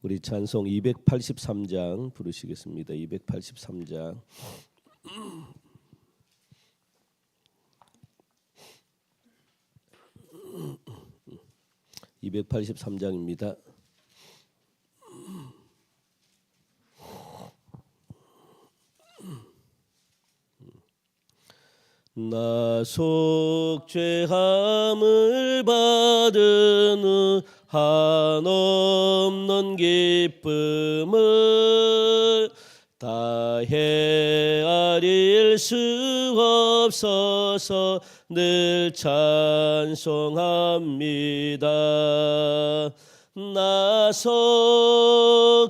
우리 찬송 283장 부르시겠습니다. 283장. 283장입니다. 나 속죄함을 받은 후 한없는 기쁨을 다 헤아릴 수 없어서 늘 찬송합니다. 나 속죄받은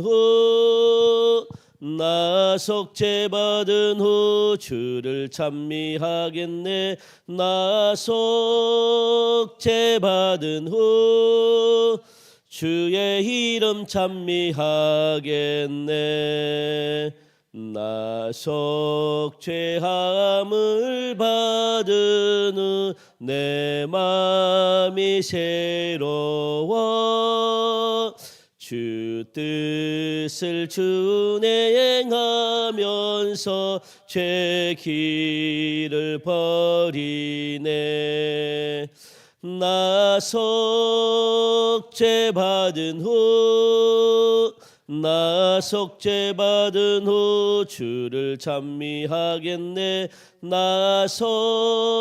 후 나 속죄받은 후 주를 찬미하겠네. 나 속죄받은 후 주의 이름 찬미하겠네. 나 속죄함을 받은 후내 맘이 새로워 주 뜻을 준행하면서 죄 길을 버리네. 나 속죄 받은 후 나 속죄 받은 후 주를 찬미하겠네. 나 속죄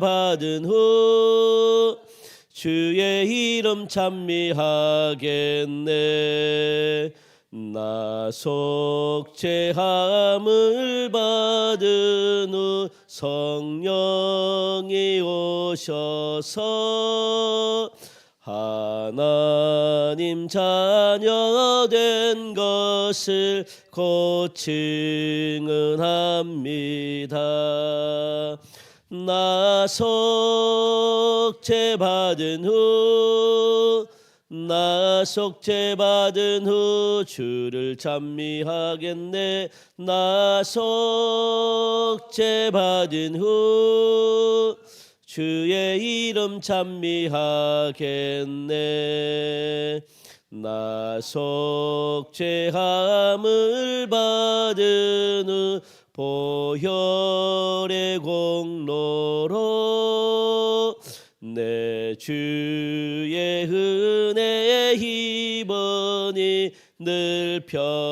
받은 후 주의 이름 찬미하겠네 나 속죄함을 받은 후 성령이 오셔서 하나님 자녀 된 것을 곧 증언합니다. 나 속죄 받은 후, 나 속죄 받은 후 주를 찬미하겠네. 나 속죄 받은 후 주의 이름 찬미하겠네. 나 속죄함을 받은 후 보혈의 공로로 내 주의 은혜 입으니 늘 평안합니다.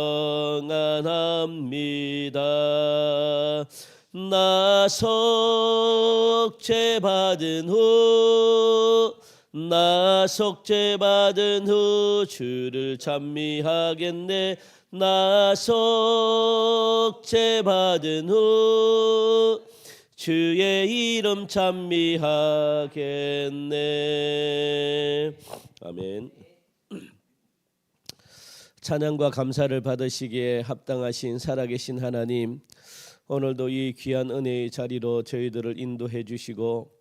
나 속죄 받은 후, 나 속죄 받은 후 주를 찬미하겠네. 나 속죄 받은 후 주의 이름 찬미하겠네. 아멘. 찬양과 감사를 받으시기에 합당하신 살아계신 하나님, 오늘도 이 귀한 은혜의 자리로 저희들을 인도해 주시고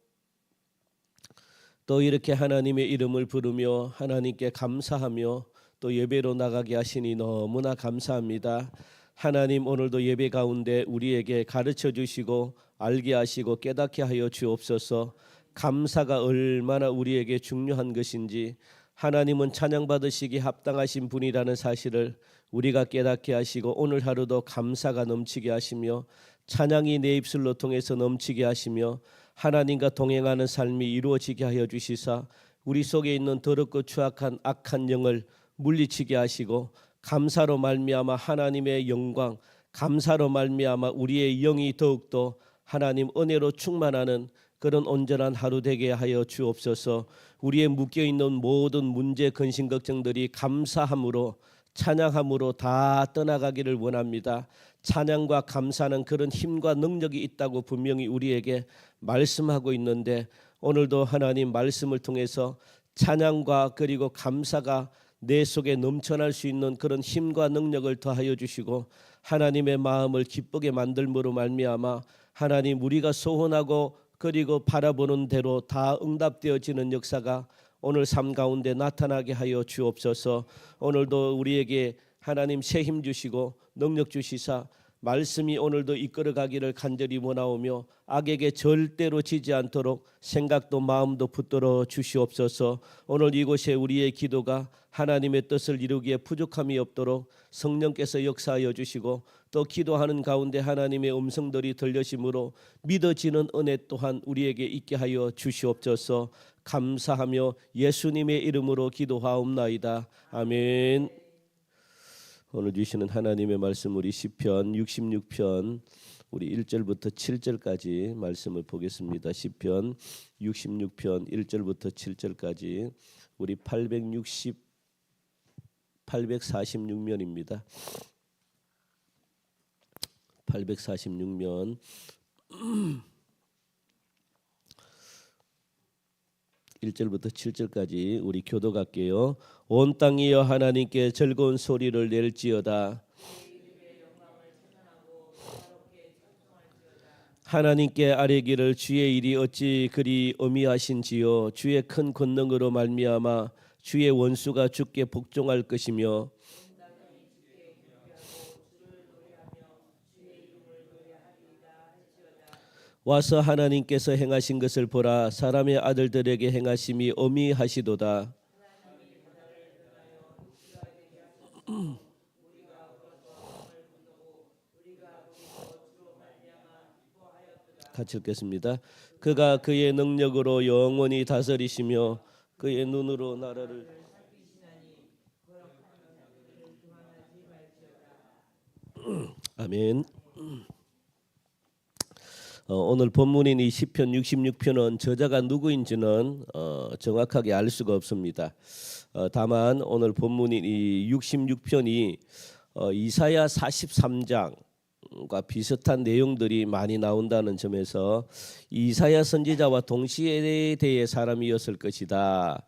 또 이렇게 하나님의 이름을 부르며 하나님께 감사하며 또 예배로 나가게 하시니 너무나 감사합니다. 하나님 오늘도 예배 가운데 우리에게 가르쳐 주시고 알게 하시고 깨닫게 하여 주옵소서. 감사가 얼마나 우리에게 중요한 것인지 하나님은 찬양 받으시기 합당하신 분이라는 사실을 우리가 깨닫게 하시고 오늘 하루도 감사가 넘치게 하시며 찬양이 내 입술로 통해서 넘치게 하시며 하나님과 동행하는 삶이 이루어지게 하여 주시사 우리 속에 있는 더럽고 추악한 악한 영을 물리치게 하시고 감사로 말미암아 하나님의 영광 감사로 말미암아 우리의 영이 더욱더 하나님 은혜로 충만하는 그런 온전한 하루 되게 하여 주옵소서. 우리의 묶여 있는 모든 문제 근심 걱정들이 감사함으로 찬양함으로 다 떠나가기를 원합니다. 찬양과 감사는 그런 힘과 능력이 있다고 분명히 우리에게 말씀하고 있는데 오늘도 하나님 말씀을 통해서 찬양과 그리고 감사가 내 속에 넘쳐날 수 있는 그런 힘과 능력을 더하여 주시고 하나님의 마음을 기쁘게 만들므로 말미암아 하나님 우리가 소원하고 그리고 바라보는 대로 다 응답되어지는 역사가 오늘 삶 가운데 나타나게 하여 주옵소서. 오늘도 우리에게 하나님 새 힘 주시고 능력 주시사 말씀이 오늘도 이끌어 가기를 간절히 원하오며 악에게 절대로 지지 않도록 생각도 마음도 붙들어 주시옵소서. 오늘 이곳에 우리의 기도가 하나님의 뜻을 이루기에 부족함이 없도록 성령께서 역사하여 주시고 또 기도하는 가운데 하나님의 음성들이 들려심으로 믿어지는 은혜 또한 우리에게 있게 하여 주시옵소서. 감사하며 예수님의 이름으로 기도하옵나이다. 아멘. 오늘 주시는 하나님의 말씀 우리 시편 66편 우리 1절부터 7절까지 말씀을 보겠습니다. 시편 66편 1절부터 7절까지 우리 860 846면입니다. 846면 1절부터 7절까지 우리 교도갈게요. 온 땅이여 하나님께 즐거운 소리를 낼지어다. 하나님께 아뢰기를 주의 일이 어찌 그리 어미하신지요 주의 큰 권능으로 말미암아 주의 원수가 주께 복종할 것이며 와서 하나님께서 행하신 것을 보라 사람의 아들들에게 행하심이 어미하시도다 같이 읽겠습니다. 그가 그의 능력으로 영원히 다스리시며 그의 눈으로 나라를 아멘. 어, 오늘 본문인 이 시편 66편은 저자가 누구인지는 어, 정확하게 알 수가 없습니다. 어, 다만 오늘 본문인 이 66편이 어, 이사야 43장 과 비슷한 내용들이 많이 나온다는 점에서 이사야 선지자와 동시에 대의 사람이었을 것이다.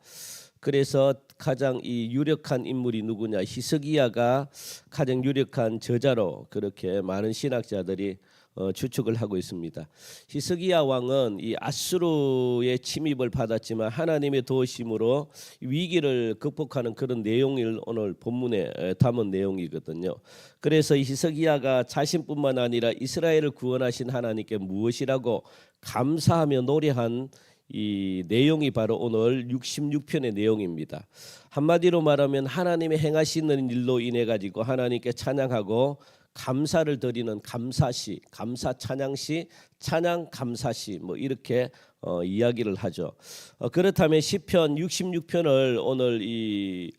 그래서 가장 이 유력한 인물이 누구냐 히스기야가 가장 유력한 저자로 그렇게 많은 신학자들이 어, 추측을 하고 있습니다. 히스기야 왕은 이 아수르의 침입을 받았지만 하나님의 도우심으로 위기를 극복하는 그런 내용을 오늘 본문에 에, 담은 내용이거든요. 그래서 이 히스기야가 자신뿐만 아니라 이스라엘을 구원하신 하나님께 무엇이라고 감사하며 노래한 이 내용이 바로 오늘 66편의 내용입니다. 한마디로 말하면 하나님의 행하시는 일로 인해 가지고 하나님께 찬양하고 감사를 드리는 감사시, 감사 찬양시, 찬양 감사시 뭐 이렇게 어, 이야기를 하죠. 어, 그렇다면 시편 66편을 오늘 이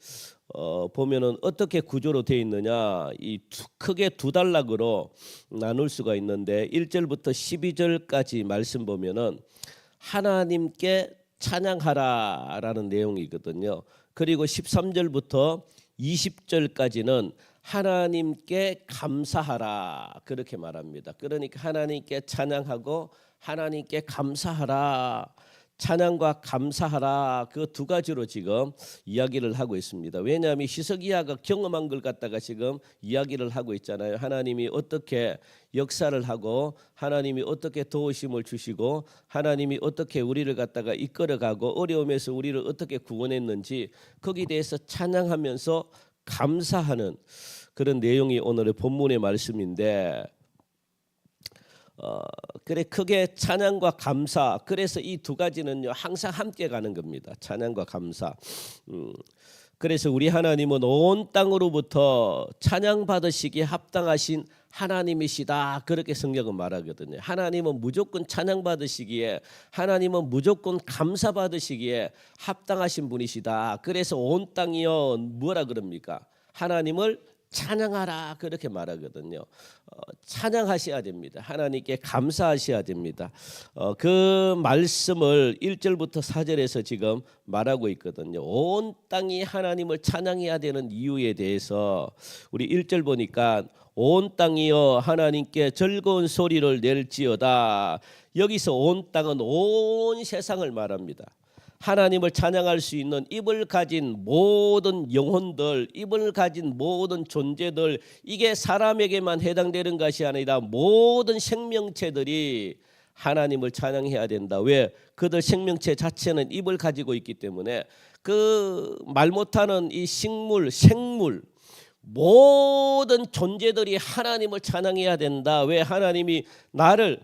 어, 보면은 어떻게 구조로 되어 있느냐 이 두, 크게 두 단락으로 나눌 수가 있는데 1절부터 12절까지 말씀 보면은 하나님께 찬양하라라는 내용이거든요. 그리고 13절부터 20절까지는 하나님께 감사하라 그렇게 말합니다. 그러니까 하나님께 찬양하고 하나님께 감사하라. 찬양과 감사하라 그 두 가지로 지금 이야기를 하고 있습니다. 왜냐하면 히스기야가 경험한 걸 갖다가 지금 이야기를 하고 있잖아요. 하나님이 어떻게 역사를 하고 하나님이 어떻게 도우심을 주시고 하나님이 어떻게 우리를 갖다가 이끌어가고 어려움에서 우리를 어떻게 구원했는지 거기에 대해서 찬양하면서 감사하는 그런 내용이 오늘의 본문의 말씀인데 어, 그래 크게 찬양과 감사 그래서 이 두 가지는요 항상 함께 가는 겁니다. 찬양과 감사. 음, 그래서 우리 하나님은 온 땅으로부터 찬양 받으시기에 합당하신 하나님이시다. 그렇게 성경은 말하거든요. 하나님은 무조건 찬양 받으시기에 하나님은 무조건 감사 받으시기에 합당하신 분이시다. 그래서 온 땅이요 뭐라 그럽니까? 하나님을 찬양하라 그렇게 말하거든요. 어, 찬양하셔야 됩니다. 하나님께 감사하셔야 됩니다. 어, 그 말씀을 1절부터 4절에서 지금 말하고 있거든요. 온 땅이 하나님을 찬양해야 되는 이유에 대해서 우리 1절 보니까 온 땅이여 하나님께 즐거운 소리를 낼지어다. 여기서 온 땅은 온 세상을 말합니다. 하나님을 찬양할 수 있는 입을 가진 모든 영혼들, 입을 가진 모든 존재들, 이게 사람에게만 해당되는 것이 아니라 모든 생명체들이 하나님을 찬양해야 된다. 왜? 그들 생명체 자체는 입을 가지고 있기 때문에 그 말 못하는 이 식물, 생물, 모든 존재들이 하나님을 찬양해야 된다. 왜 하나님이 나를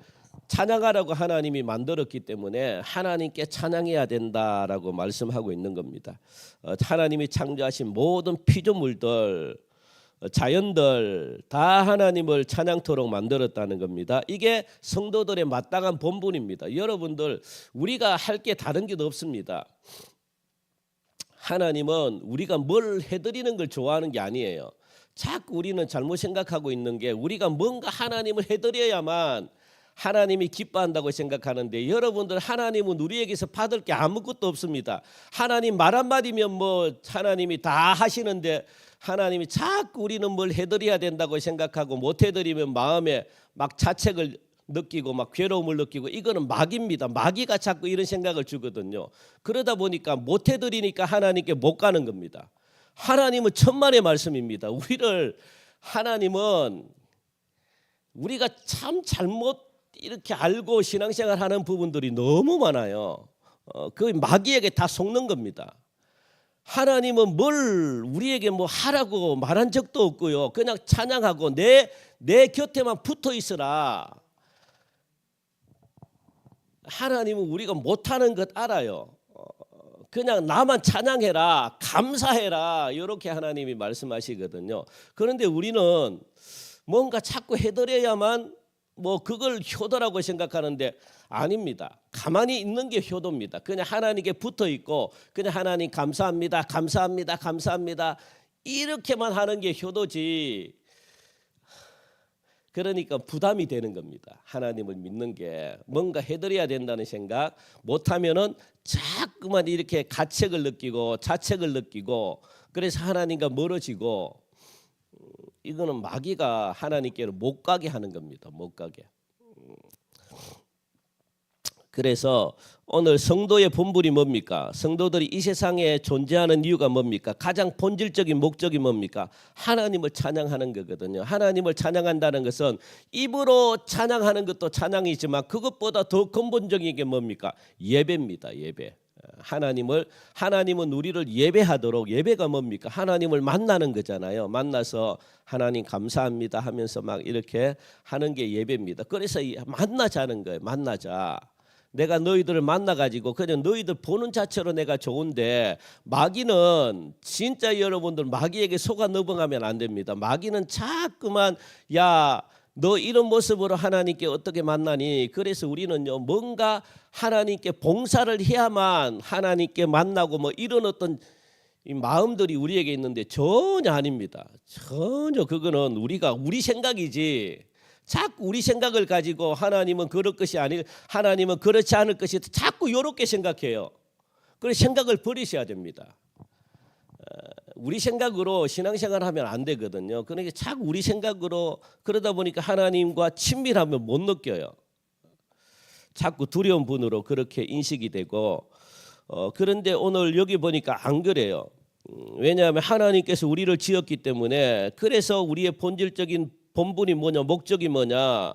찬양하라고 하나님이 만들었기 때문에 하나님께 찬양해야 된다라고 말씀하고 있는 겁니다. 어, 하나님이 창조하신 모든 피조물들, 어, 자연들 다 하나님을 찬양토록 만들었다는 겁니다. 이게 성도들의 마땅한 본분입니다. 여러분들 우리가 할 게 다른 게 없습니다. 하나님은 우리가 뭘 해드리는 걸 좋아하는 게 아니에요. 자꾸 우리는 잘못 생각하고 있는 게 우리가 뭔가 하나님을 해드려야만 하나님이 기뻐한다고 생각하는데 여러분들 하나님은 우리에게서 받을 게 아무것도 없습니다. 하나님 말 한마디면 뭐 하나님이 다 하시는데 하나님이 자꾸 우리는 뭘 해드려야 된다고 생각하고 못 해드리면 마음에 막 자책을 느끼고 막 괴로움을 느끼고 이거는 마귀입니다. 마귀가 자꾸 이런 생각을 주거든요. 그러다 보니까 못 해드리니까 하나님께 못 가는 겁니다. 하나님은 천만의 말씀입니다. 우리를 하나님은 우리가 참 잘못 이렇게 알고 신앙생활 하는 부분들이 너무 많아요. 어, 그 마귀에게 다 속는 겁니다. 하나님은 뭘 우리에게 뭐 하라고 말한 적도 없고요. 그냥 찬양하고 내, 내 곁에만 붙어 있으라. 하나님은 우리가 못하는 것 알아요. 어, 그냥 나만 찬양해라, 감사해라 이렇게 하나님이 말씀하시거든요. 그런데 우리는 뭔가 자꾸 해드려야만 뭐 그걸 효도라고 생각하는데 아닙니다. 가만히 있는 게 효도입니다. 그냥 하나님께 붙어 있고 그냥 하나님 감사합니다, 감사합니다, 감사합니다 이렇게만 하는 게 효도지. 그러니까 부담이 되는 겁니다. 하나님을 믿는 게 뭔가 해드려야 된다는 생각 못하면은 자꾸만 이렇게 가책을 느끼고 자책을 느끼고 그래서 하나님과 멀어지고 음, 이거는 마귀가 하나님께로 못 가게 하는 겁니다. 못 가게. 음. 그래서 오늘 성도의 본분이 뭡니까? 성도들이 이 세상에 존재하는 이유가 뭡니까? 가장 본질적인 목적이 뭡니까? 하나님을 찬양하는 거거든요. 하나님을 찬양한다는 것은 입으로 찬양하는 것도 찬양이지만 그것보다 더 근본적인 게 뭡니까? 예배입니다. 예배. 하나님을 하나님은 우리를 예배하도록 예배가 뭡니까? 하나님을 만나는 거잖아요. 만나서 하나님 감사합니다 하면서 막 이렇게 하는 게 예배입니다. 그래서 이 만나자는 거예요. 만나자. 내가 너희들을 만나 가지고 그냥 너희들 보는 자체로 내가 좋은데 마귀는 진짜 여러분들 마귀에게 속아 넘어가면 안 됩니다. 마귀는 자꾸만 야 너 이런 모습으로 하나님께 어떻게 만나니? 그래서 우리는요 뭔가 하나님께 봉사를 해야만 하나님께 만나고 뭐 이런 어떤 이 마음들이 우리에게 있는데 전혀 아닙니다. 전혀 그거는 우리가 우리 생각이지. 자꾸 우리 생각을 가지고 하나님은 그럴 것이 아니 하나님은 그렇지 않을 것이 자꾸 이렇게 생각해요. 그래서 생각을 버리셔야 됩니다. 어, 우리 생각으로 신앙생활을 하면 안 되거든요. 그러니까 자꾸 우리 생각으로 그러다 보니까 하나님과 친밀함을 못 느껴요. 자꾸 두려운 분으로 그렇게 인식이 되고 어, 그런데 오늘 여기 보니까 안 그래요. 음, 왜냐하면 하나님께서 우리를 지었기 때문에 그래서 우리의 본질적인 본분이 뭐냐 목적이 뭐냐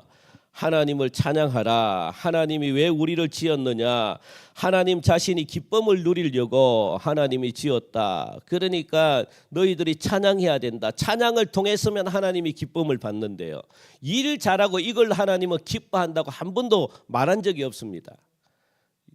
하나님을 찬양하라. 하나님이 왜 우리를 지었느냐? 하나님 자신이 기쁨을 누리려고 하나님이 지었다. 그러니까 너희들이 찬양해야 된다. 찬양을 통해서면 하나님이 기쁨을 받는데요. 일 잘하고 이걸 하나님은 기뻐한다고 한 번도 말한 적이 없습니다.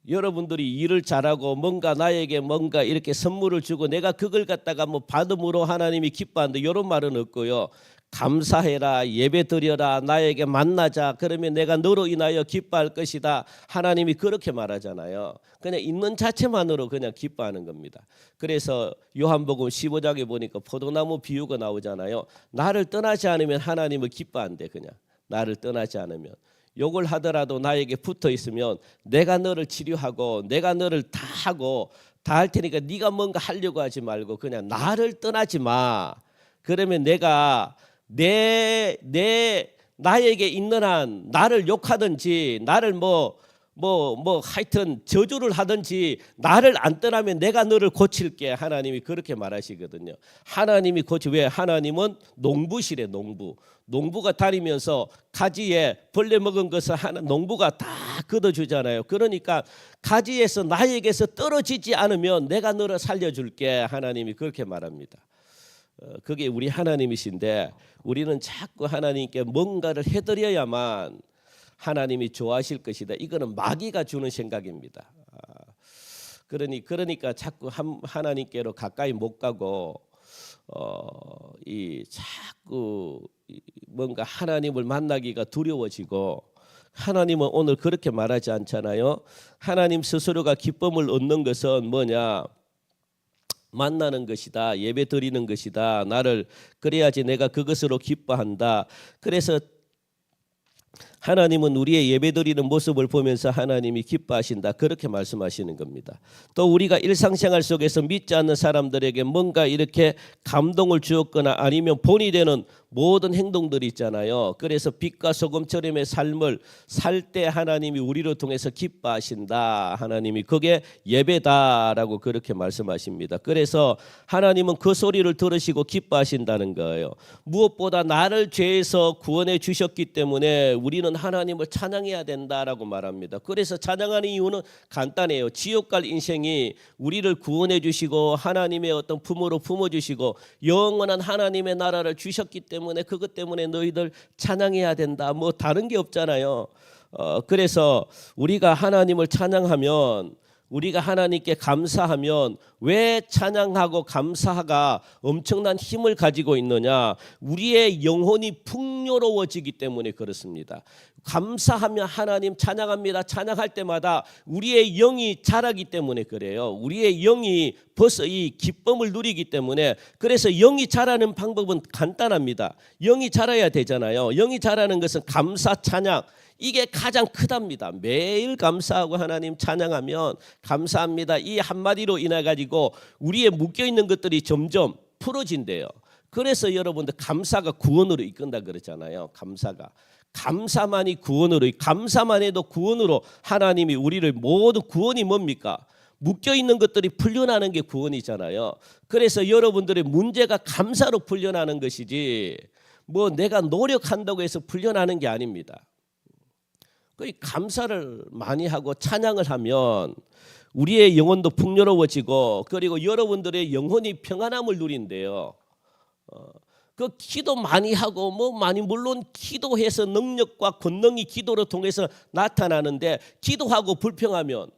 여러분들이 일을 잘하고 뭔가 나에게 뭔가 이렇게 선물을 주고 내가 그걸 갖다가 뭐 받음으로 하나님이 기뻐한다. 이런 말은 없고요 감사해라 예배 드려라 나에게 만나자. 그러면 내가 너로 인하여 기뻐할 것이다. 하나님이 그렇게 말하잖아요. 그냥 있는 자체만으로 그냥 기뻐하는 겁니다. 그래서 요한복음 15장에 보니까 포도나무 비유가 나오잖아요. 나를 떠나지 않으면 하나님을 기뻐한대 그냥. 나를 떠나지 않으면. 욕을 하더라도 나에게 붙어 있으면 내가 너를 치료하고 내가 너를 다 하고 다 할 테니까 네가 뭔가 하려고 하지 말고 그냥 나를 떠나지 마. 그러면 내가 내, 내, 나에게 있는 한 나를 욕하든지 나를 뭐, 뭐, 뭐 하여튼 저주를 하든지 나를 안 떠나면 내가 너를 고칠게 하나님이 그렇게 말하시거든요. 하나님이 고치, 왜? 하나님은 농부시래, 농부. 농부가 다니면서 가지에 벌레 먹은 것을 하나, 농부가 다 걷어주잖아요. 그러니까 가지에서 나에게서 떨어지지 않으면 내가 너를 살려줄게 하나님이 그렇게 말합니다. 어, 그게 우리 하나님이신데 우리는 자꾸 하나님께 뭔가를 해드려야만 하나님이 좋아하실 것이다. 이거는 마귀가 주는 생각입니다. 아, 그러니 그러니까 자꾸 한- 하나님께로 가까이 못 가고 어, 이 자꾸 이 뭔가 하나님을 만나기가 두려워지고 하나님은 오늘 그렇게 말하지 않잖아요. 하나님 스스로가 기쁨을 얻는 것은 뭐냐? 만나는 것이다. 예배 드리는 것이다. 나를 그래야지 내가 그것으로 기뻐한다. 그래서 하나님은 우리의 예배드리는 모습을 보면서 하나님이 기뻐하신다. 그렇게 말씀하시는 겁니다. 또 우리가 일상생활 속에서 믿지 않는 사람들에게 뭔가 이렇게 감동을 주었거나 아니면 본이 되는 모든 행동들이 있잖아요. 그래서 빛과 소금처럼의 삶을 살 때 하나님이 우리를 통해서 기뻐하신다. 하나님이 그게 예배다라고 그렇게 말씀하십니다. 그래서 하나님은 그 소리를 들으시고 기뻐하신다는 거예요. 무엇보다 나를 죄에서 구원해 주셨기 때문에 우리는 하나님을 찬양해야 된다라고 말합니다. 그래서 찬양하는 이유는 간단해요. 지옥 갈 인생이 우리를 구원해 주시고 하나님의 어떤 품으로 품어 주시고 영원한 하나님의 나라를 주셨기 때문에 그것 때문에 너희들 찬양해야 된다. 뭐 다른 게 없잖아요. 어, 그래서 우리가 하나님을 찬양하면 우리가 하나님께 감사하면 왜 찬양하고 감사가 엄청난 힘을 가지고 있느냐? 우리의 영혼이 풍요로워지기 때문에 그렇습니다. 감사하면 하나님 찬양합니다. 찬양할 때마다 우리의 영이 자라기 때문에 그래요. 우리의 영이 벌써 이 기쁨을 누리기 때문에 그래서 영이 자라는 방법은 간단합니다. 영이 자라야 되잖아요. 영이 자라는 것은 감사 찬양 이게 가장 크답니다. 매일 감사하고 하나님 찬양하면 감사합니다. 이 한마디로 인해 가지고 우리의 묶여 있는 것들이 점점 풀어진대요. 그래서 여러분들 감사가 구원으로 이끈다 그러잖아요. 감사가 감사만이 구원으로 감사만 해도 구원으로 하나님이 우리를 모두 구원이 뭡니까? 묶여 있는 것들이 풀려나는 게 구원이잖아요. 그래서 여러분들의 문제가 감사로 풀려나는 것이지 뭐 내가 노력한다고 해서 풀려나는 게 아닙니다. 그 감사를 많이 하고 찬양을 하면 우리의 영혼도 풍요로워지고 그리고 여러분들의 영혼이 평안함을 누린대요. 어, 그 기도 많이 하고 뭐 많이 물론 기도해서 능력과 권능이 기도를 통해서 나타나는데 기도하고 불평하면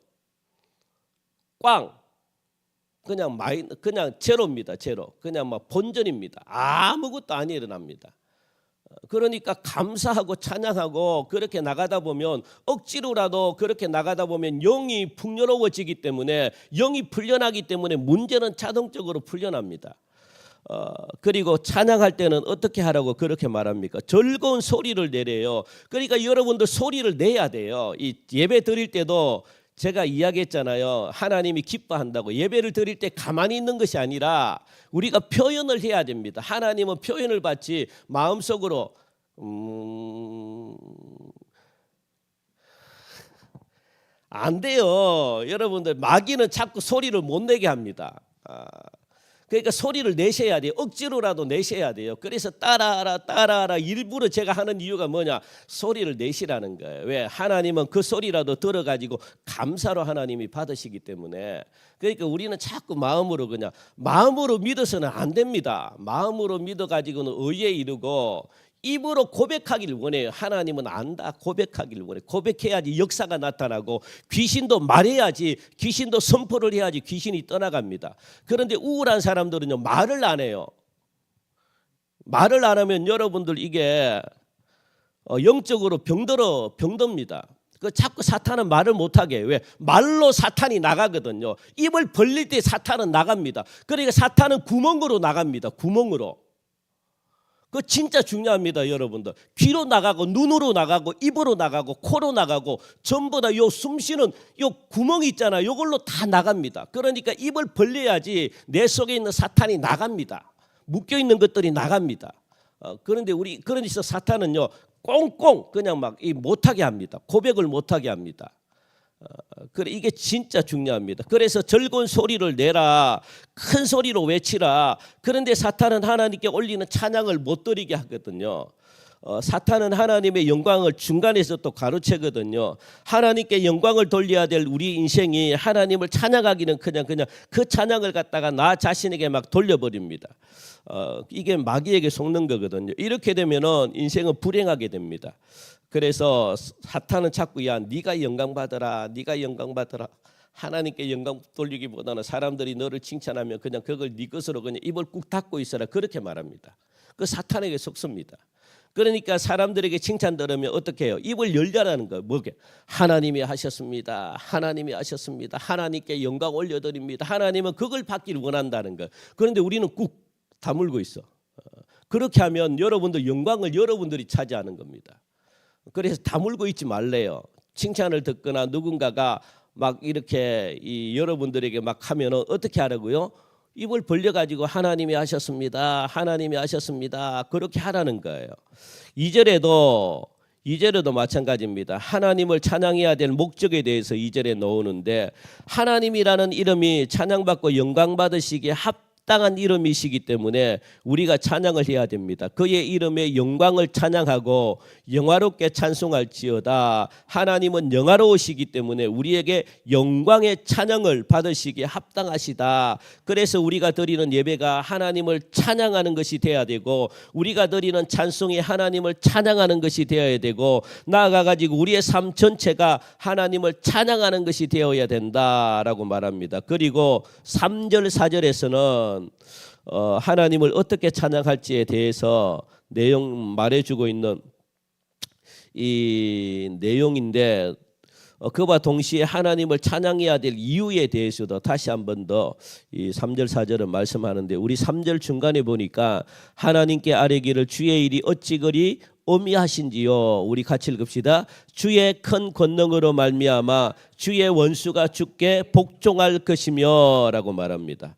꽝 그냥 마이 그냥 제로입니다 제로 그냥 막 본전입니다 아무것도 안 일어납니다. 그러니까 감사하고 찬양하고 그렇게 나가다 보면 억지로라도 그렇게 나가다 보면 영이 풍요로워지기 때문에 영이 풀려나기 때문에 문제는 자동적으로 풀려납니다. 어, 그리고 찬양할 때는 어떻게 하라고 그렇게 말합니까? 즐거운 소리를 내래요. 그러니까 여러분들 소리를 내야 돼요. 이 예배 드릴 때도 제가 이야기했잖아요. 하나님이 기뻐한다고 예배를 드릴 때 가만히 있는 것이 아니라 우리가 표현을 해야 됩니다. 하나님은 표현을 받지 마음속으로 음... 안 돼요. 여러분들 마귀는 자꾸 소리를 못 내게 합니다. 아, 그러니까 소리를 내셔야 돼요. 억지로라도 내셔야 돼요. 그래서 따라하라 따라하라 일부러 제가 하는 이유가 뭐냐? 소리를 내시라는 거예요. 왜? 하나님은 그 소리라도 들어가지고 감사로 하나님이 받으시기 때문에 그러니까 우리는 자꾸 마음으로 그냥 마음으로 믿어서는 안 됩니다. 마음으로 믿어가지고는 의에 이르고 입으로 고백하기를 원해요. 하나님은 안다. 고백하기를 원해. 고백해야지 역사가 나타나고 귀신도 말해야지 귀신도 선포를 해야지 귀신이 떠나갑니다. 그런데 우울한 사람들은요 말을 안 해요. 말을 안 하면 여러분들 이게 어, 영적으로 병들어 병듭니다. 그 자꾸 사탄은 말을 못하게 왜 말로 사탄이 나가거든요. 입을 벌릴 때 사탄은 나갑니다. 그러니까 사탄은 구멍으로 나갑니다. 구멍으로. 그 진짜 중요합니다, 여러분들. 귀로 나가고 눈으로 나가고 입으로 나가고 코로 나가고 전부 다 요 숨쉬는 요 구멍이 있잖아요. 요걸로 다 나갑니다. 그러니까 입을 벌려야지 내 속에 있는 사탄이 나갑니다. 묶여 있는 것들이 나갑니다. 어, 그런데 우리 그러니까 사탄은요 꽁꽁 그냥 막 이 못하게 합니다. 고백을 못하게 합니다. 어, 그래 이게 진짜 중요합니다. 그래서 즐거운 소리를 내라, 큰 소리로 외치라. 그런데 사탄은 하나님께 올리는 찬양을 못 드리게 하거든요. 어, 사탄은 하나님의 영광을 중간에서 또 가로채거든요. 하나님께 영광을 돌려야 될 우리 인생이 하나님을 찬양하기는 그냥 그냥 그 찬양을 갖다가 나 자신에게 막 돌려버립니다. 어, 이게 마귀에게 속는 거거든요. 이렇게 되면은 인생은 불행하게 됩니다. 그래서 사탄은 자꾸 야 네가 영광 받아라, 네가 영광 받아라. 하나님께 영광 돌리기보다는 사람들이 너를 칭찬하면 그냥 그걸 네 것으로 그냥 입을 꾹 닫고 있어라 그렇게 말합니다. 그 사탄에게 속습니다. 그러니까 사람들에게 칭찬 들으면 어떻게 해요? 입을 열자라는 거 뭐게? 하나님이 하셨습니다. 하나님이 하셨습니다. 하나님께 영광 올려드립니다. 하나님은 그걸 받기를 원한다는 거. 그런데 우리는 꾹 다물고 있어. 어, 그렇게 하면 여러분들 영광을 여러분들이 차지하는 겁니다. 그래서 다물고 있지 말래요. 칭찬을 듣거나 누군가가 막 이렇게 이 여러분들에게 막 하면은 어떻게 하라고요? 입을 벌려 가지고 하나님이 하셨습니다. 하나님이 하셨습니다. 그렇게 하라는 거예요. 이절에도 이절에도 마찬가지입니다. 하나님을 찬양해야 될 목적에 대해서 이절에 넣었는데 하나님이라는 이름이 찬양받고 영광 받으시기에 합 당한 이름이시기 때문에 우리가 찬양을 해야 됩니다. 그의 이름에 영광을 찬양하고 영화롭게 찬송할지어다. 하나님은 영화로우시기 때문에 우리에게 영광의 찬양을 받으시기에 합당하시다. 그래서 우리가 드리는 예배가 하나님을 찬양하는 것이 되어야 되고 우리가 드리는 찬송이 하나님을 찬양하는 것이 되어야 되고 나아가 가지고 우리의 삶 전체가 하나님을 찬양하는 것이 되어야 된다라고 말합니다. 그리고 3절 4절에서는 어, 하나님을 어떻게 찬양할지에 대해서 내용 말해주고 있는 이 내용인데 어, 그와 동시에 하나님을 찬양해야 될 이유에 대해서도 다시 한 번 더 이 3절 4절은 말씀하는데 우리 3절 중간에 보니까 하나님께 아뢰기를 주의 일이 어찌 그리 어미하신지요 우리 같이 읽읍시다 주의 큰 권능으로 말미암아 주의 원수가 죽게 복종할 것이며라고 말합니다.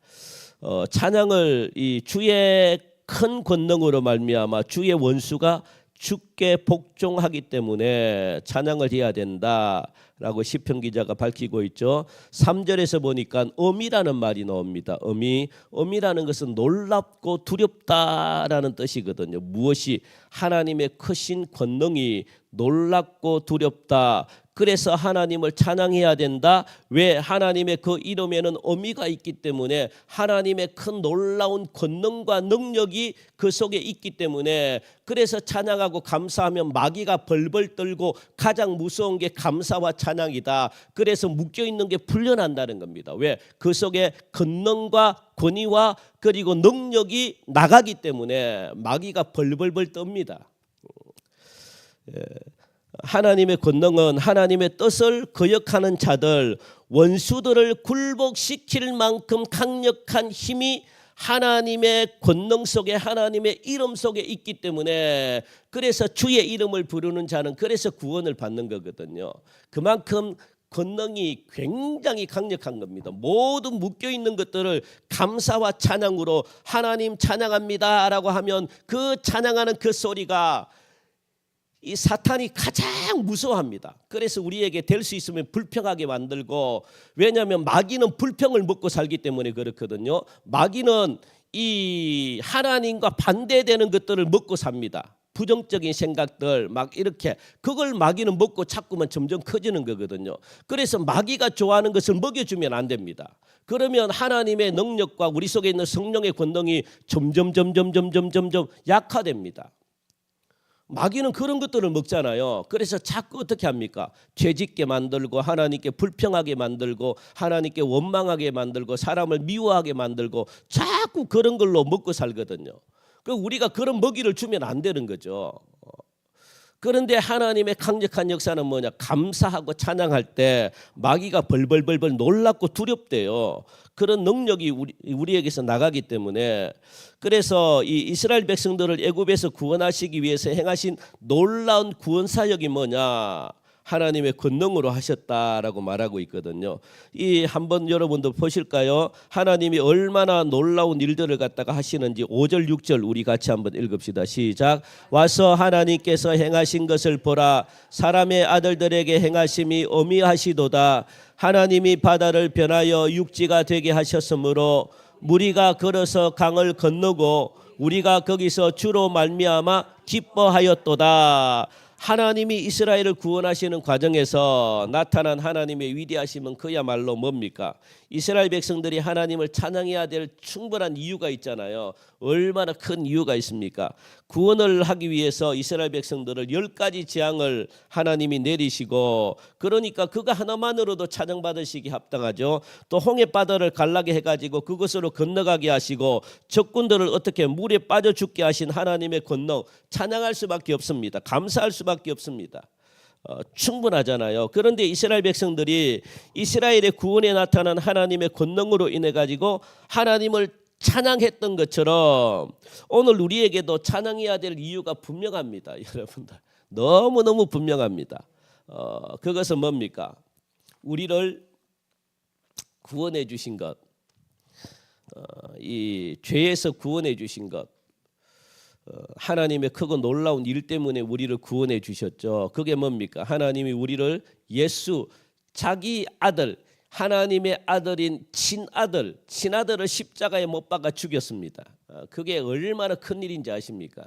어, 찬양을 이 주의 큰 권능으로 말미암아 주의 원수가 죽게 복종하기 때문에 찬양을 해야 된다라고 시편 기자가 밝히고 있죠. 3절에서 보니까 어미라는 말이 나옵니다. 어미 어미라는 것은 놀랍고 두렵다라는 뜻이거든요. 무엇이 하나님의 크신 권능이 놀랍고 두렵다. 그래서 하나님을 찬양해야 된다. 왜 하나님의 그 이름에는 의미가 있기 때문에 하나님의 큰 놀라운 권능과 능력이 그 속에 있기 때문에 그래서 찬양하고 감사하면 마귀가 벌벌 떨고 가장 무서운 게 감사와 찬양이다. 그래서 묶여 있는 게 풀려난다는 겁니다. 왜? 그 속에 권능과 권위와 그리고 능력이 나가기 때문에 마귀가 벌벌벌 떱니다. 하나님의 권능은 하나님의 뜻을 거역하는 자들 원수들을 굴복시킬 만큼 강력한 힘이 하나님의 권능 속에 하나님의 이름 속에 있기 때문에 그래서 주의 이름을 부르는 자는 그래서 구원을 받는 거거든요. 그만큼 권능이 굉장히 강력한 겁니다. 모든 묶여 있는 것들을 감사와 찬양으로 하나님 찬양합니다라고 하면 그 찬양하는 그 소리가 이 사탄이 가장 무서워합니다. 그래서 우리에게 될 수 있으면 불평하게 만들고 왜냐하면 마귀는 불평을 먹고 살기 때문에 그렇거든요. 마귀는 이 하나님과 반대되는 것들을 먹고 삽니다. 부정적인 생각들 막 이렇게 그걸 마귀는 먹고 자꾸만 점점 커지는 거거든요. 그래서 마귀가 좋아하는 것을 먹여주면 안 됩니다. 그러면 하나님의 능력과 우리 속에 있는 성령의 권능이 점점 점점 점점 점점 약화됩니다. 마귀는 그런 것들을 먹잖아요. 그래서 자꾸 어떻게 합니까? 죄짓게 만들고 하나님께 불평하게 만들고 하나님께 원망하게 만들고 사람을 미워하게 만들고 자꾸 그런 걸로 먹고 살거든요. 그 우리가 그런 먹이를 주면 안 되는 거죠. 그런데 하나님의 강력한 역사는 뭐냐? 감사하고 찬양할 때 마귀가 벌벌벌벌 놀랍고 두렵대요. 그런 능력이 우리, 우리에게서 나가기 때문에 그래서 이 이스라엘 백성들을 애굽에서 구원하시기 위해서 행하신 놀라운 구원 사역이 뭐냐? 하나님의 권능으로 하셨다라고 말하고 있거든요. 이 한번 여러분도 보실까요? 하나님이 얼마나 놀라운 일들을 갖다가 하시는지 5절 6절 우리 같이 한번 읽읍시다. 시작. 와서 하나님께서 행하신 것을 보라 사람의 아들들에게 행하심이 어미하시도다. 하나님이 바다를 변하여 육지가 되게 하셨으므로 무리가 걸어서 강을 건너고 우리가 거기서 주로 말미암아 기뻐하였도다. 하나님이 이스라엘을 구원하시는 과정에서 나타난 하나님의 위대하심은 그야말로 뭡니까? 이스라엘 백성들이 하나님을 찬양해야 될 충분한 이유가 있잖아요. 얼마나 큰 이유가 있습니까? 구원을 하기 위해서 이스라엘 백성들을 열 가지 재앙을 하나님이 내리시고 그러니까 그거 하나만으로도 찬양받으시기 합당하죠. 또 홍해 바다를 갈라게 해가지고 그것으로 건너가게 하시고 적군들을 어떻게 물에 빠져 죽게 하신 하나님의 권능 찬양할 수밖에 없습니다. 감사할 수밖에 없습니다. 어, 충분하잖아요. 그런데 이스라엘 백성들이 이스라엘의 구원에 나타난 하나님의 권능으로 인해 가지고 하나님을 찬양했던 것처럼 오늘 우리에게도 찬양해야 될 이유가 분명합니다, 여러분들. 너무 너무 분명합니다. 어, 그것은 뭡니까? 우리를 구원해 주신 것, 어, 이 죄에서 구원해 주신 것, 어, 하나님의 크고 놀라운 일 때문에 우리를 구원해 주셨죠. 그게 뭡니까? 하나님이 우리를 예수 자기 아들 하나님의 아들인 친아들 친아들을 십자가에 못 박아 죽였습니다. 어, 그게 얼마나 큰 일인지 아십니까?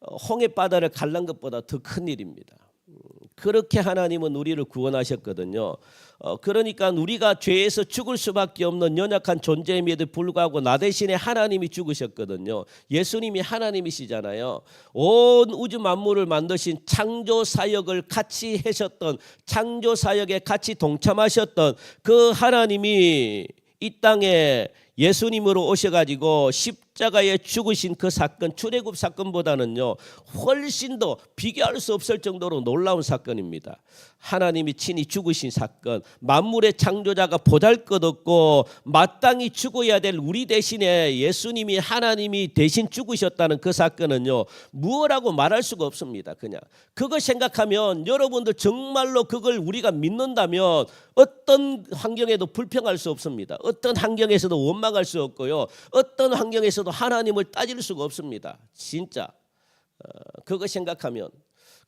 어, 홍해 바다를 갈란 것보다 더 큰 일입니다. 음, 그렇게 하나님은 우리를 구원하셨거든요. 어, 그러니까 우리가 죄에서 죽을 수밖에 없는 연약한 존재임에도 불구하고 나 대신에 하나님이 죽으셨거든요. 예수님이 하나님이시잖아요. 온 우주 만물을 만드신 창조 사역을 같이 하셨던 창조 사역에 같이 동참하셨던 그 하나님이 이 땅에 예수님으로 오셔가지고 십 자가에 죽으신 그 사건 출애굽 사건보다는요 훨씬 더 비교할 수 없을 정도로 놀라운 사건입니다. 하나님이 친히 죽으신 사건, 만물의 창조자가 보잘것없고 마땅히 죽어야 될 우리 대신에 예수님이 하나님이 대신 죽으셨다는 그 사건은요 무엇라고 말할 수가 없습니다. 그냥 그거 생각하면 여러분들 정말로 그걸 우리가 믿는다면 어떤 환경에도 불평할 수 없습니다. 어떤 환경에서도 원망할 수 없고요. 어떤 환경에서도 하나님을 따질 수가 없습니다. 진짜 어, 그거 생각하면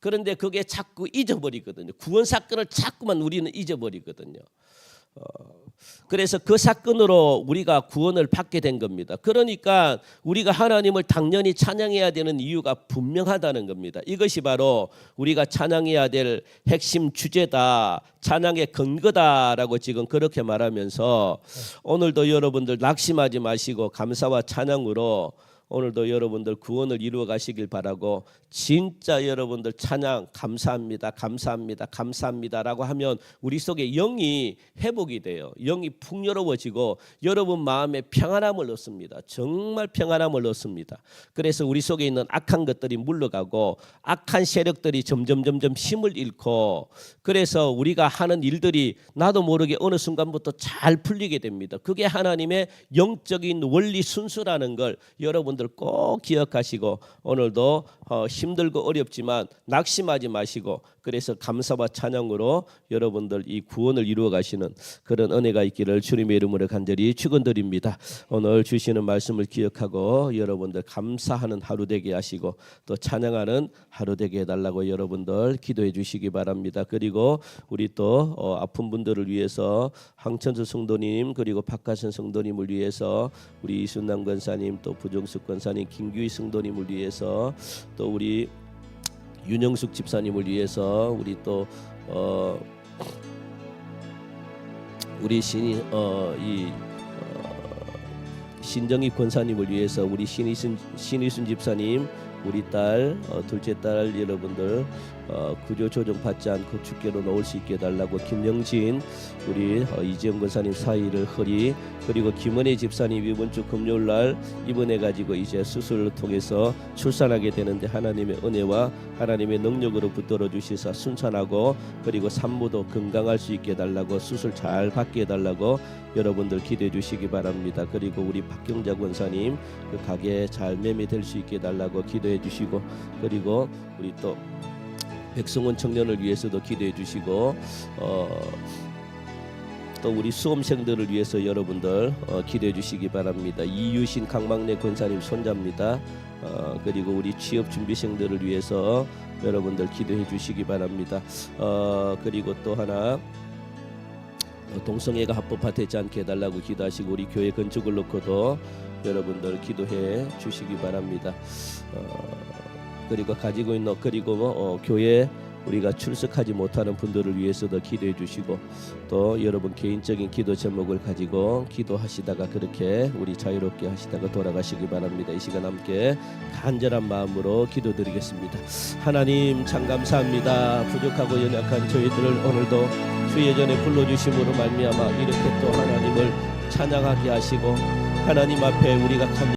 그런데 그게 자꾸 잊어버리거든요. 구원 사건을 자꾸만 우리는 잊어버리거든요. 어, 그래서 그 사건으로 우리가 구원을 받게 된 겁니다. 그러니까 우리가 하나님을 당연히 찬양해야 되는 이유가 분명하다는 겁니다. 이것이 바로 우리가 찬양해야 될 핵심 주제다, 찬양의 근거다라고 지금 그렇게 말하면서 오늘도 여러분들 낙심하지 마시고 감사와 찬양으로 오늘도 여러분들 구원을 이루어 가시길 바라고 진짜 여러분들 찬양 감사합니다. 감사합니다. 감사합니다라고 하면 우리 속에 영이 회복이 돼요. 영이 풍요로워지고 여러분 마음에 평안함을 얻습니다. 정말 평안함을 얻습니다. 그래서 우리 속에 있는 악한 것들이 물러가고 악한 세력들이 점점 점점 힘을 잃고 그래서 우리가 하는 일들이 나도 모르게 어느 순간부터 잘 풀리게 됩니다. 그게 하나님의 영적인 원리 순수라는 걸 여러분들 꼭 기억하시고 오늘도 어, 힘들고 어렵지만 낙심하지 마시고 그래서 감사와 찬양으로 여러분들 이 구원을 이루어 가시는 그런 은혜가 있기를 주님의 이름으로 간절히 축원드립니다. 오늘 주시는 말씀을 기억하고 여러분들 감사하는 하루 되게 하시고 또 찬양하는 하루 되게 해달라고 여러분들 기도해 주시기 바랍니다. 그리고 우리 또 어, 아픈 분들을 위해서 황천수 성도님 그리고 박가선 성도님을 위해서 우리 이순남 권사님 또 부정숙 권사님 김규희 성도님을 위해서 또 우리 윤영숙 집사님을 위해서 우리 또 어, 우리 신이 어 이 어, 신정희 권사님을 위해서 우리 신이순 신이순 집사님 우리 딸 어, 둘째 딸 여러분들 어, 구조 조정 받지 않고 축계로 놓을 수 있게 해달라고 김영진 우리 어, 이지영 권사님 사이를 허리 그리고 김은혜 집사님 이번 주 금요일 날 입원해 가지고 이제 수술을 통해서 출산하게 되는데 하나님의 은혜와 하나님의 능력으로 붙들어 주시사 순산하고 그리고 산모도 건강할 수 있게 해달라고 수술 잘 받게 해달라고 여러분들 기대해 주시기 바랍니다. 그리고 우리 박경자 권사님 그 가게 잘 매매될 수 있게 해달라고 기도해 주시고 그리고 우리 또 백성원 청년을 위해서도 기도해 주시고 어, 또 우리 수험생들을 위해서 여러분들 어, 기도해 주시기 바랍니다. 이유신 강막내 권사님 손자입니다. 어, 그리고 우리 취업 준비생들을 위해서 여러분들 기도해 주시기 바랍니다. 어, 그리고 또 하나 어, 동성애가 합법화되지 않게 해달라고 기도하시고 우리 교회 건축을 놓고도 여러분들 기도해 주시기 바랍니다. 어, 그리고 가지고 있는 그리고 어, 교회 우리가 출석하지 못하는 분들을 위해서도 기도해 주시고 또 여러분 개인적인 기도 제목을 가지고 기도하시다가 그렇게 우리 자유롭게 하시다가 돌아가시기 바랍니다. 이 시간 함께 간절한 마음으로 기도드리겠습니다. 하나님 참 감사합니다. 부족하고 연약한 저희들을 오늘도 주의 전에 불러주심으로 말미암아 이렇게 또 하나님을 찬양하게 하시고 하나님 앞에 우리가 감